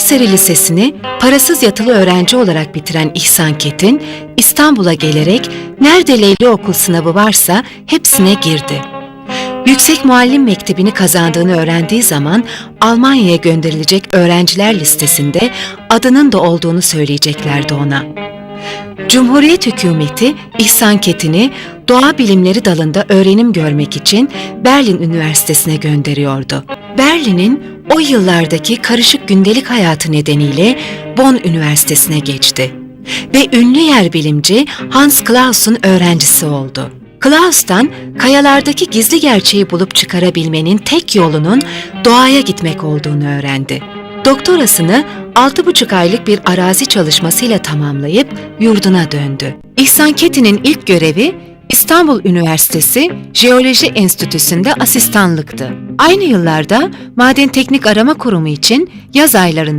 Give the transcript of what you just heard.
Kayseri Lisesi'ni parasız yatılı öğrenci olarak bitiren İhsan Ketin, İstanbul'a gelerek nerede Leyli okul sınavı varsa hepsine girdi. Yüksek Muallim Mektebi'ni kazandığını öğrendiği zaman Almanya'ya gönderilecek öğrenciler listesinde adının da olduğunu söyleyeceklerdi ona. Cumhuriyet hükümeti İhsan Ketin'i doğa bilimleri dalında öğrenim görmek için Berlin Üniversitesi'ne gönderiyordu. Berlin'in o yıllardaki karışık gündelik hayatı nedeniyle Bonn Üniversitesi'ne geçti ve ünlü yer bilimci Hans Claus'un öğrencisi oldu. Claus'tan kayalardaki gizli gerçeği bulup çıkarabilmenin tek yolunun doğaya gitmek olduğunu öğrendi. Doktorasını 6,5 aylık bir arazi çalışmasıyla tamamlayıp yurduna döndü. İhsan Ketin'in ilk görevi İstanbul Üniversitesi Jeoloji Enstitüsü'nde asistanlıktı. Aynı yıllarda Maden Teknik Arama Kurumu için yaz aylarında